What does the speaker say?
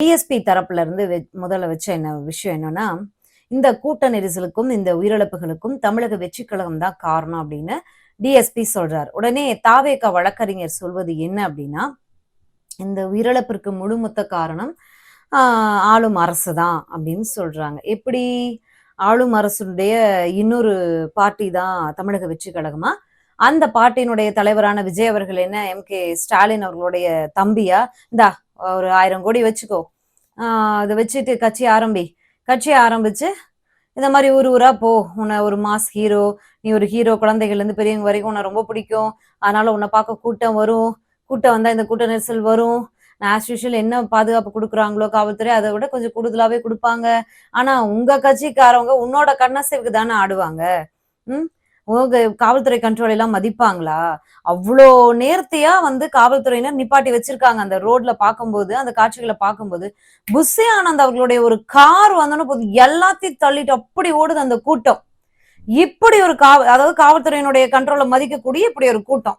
DSP தரப்புல இருந்து முதல்ல வச்ச என்ன விஷயம் என்னன்னா இந்த கூட்ட நெரிசலுக்கும் இந்த உயிரிழப்புகளுக்கும் தமிழக வெற்றி கழகம் தான் காரணம் அப்படின்னு டிஎஸ்பி சொல்றார். உடனே தாவேக வழக்கறிஞர் சொல்வது என்ன அப்படின்னா இந்த உயிரிழப்பிற்கு முழுமொத்த காரணம் ஆஹ், ஆளும் அரசு தான் அப்படின்னு சொல்றாங்க. எப்படி ஆளும் அரசுடைய இன்னொரு பார்ட்டி தான் தமிழக வெற்றி கழகமா? அந்த பார்ட்டியினுடைய தலைவரான விஜய் அவர்கள் என்ன எம் கே ஸ்டாலின் அவர்களுடைய தம்பியா? இந்தா ஒரு ஆயிரம் கோடி வச்சுக்கோ. அதை வச்சுட்டு கட்சி ஆரம்பி. கட்சி ஆரம்பிச்சு இந்த மாதிரி ஊர் ஊரா போ. உன்னை ஒரு மாஸ் ஹீரோ நீ ஒரு ஹீரோ குழந்தைகள்ல இருந்து பெரியவங்க வரைக்கும் உன்னை ரொம்ப பிடிக்கும். அதனால உன்னை பார்க்க கூட்டம் வரும். கூட்டம் வந்தா இந்த கூட்ட நெரிசல் வரும். ஆஸ் யூஷுவல் என்ன பாதுகாப்பு கொடுக்குறாங்களோ காவல்துறை அதை விட கொஞ்சம் கூடுதலாவே கொடுப்பாங்க. ஆனா உங்க கட்சிக்காரவங்க உன்னோட கண்ணசைவுக்கு தானே ஆடுவாங்க. ம்? காவல்துறை கண்ட்ரோல் எல்லாம் மதிப்பாங்களா? அவ்வளோ நேர்த்தியா வந்து காவல்துறையினர் நிப்பாட்டி வச்சிருக்காங்க அந்த ரோட்ல பார்க்கும்போது அந்த காட்சிகளை பார்க்கும்போது. புஸ்ஸே ஆனந்த் அவர்களுடைய ஒரு கார் வந்தோன்னு போது எல்லாத்தையும் தள்ளிட்டு அப்படி ஓடுது அந்த கூட்டம். இப்படி ஒரு காவல் அதாவது காவல்துறையினுடைய கண்ட்ரோலை மதிக்கக்கூடிய இப்படி ஒரு கூட்டம்.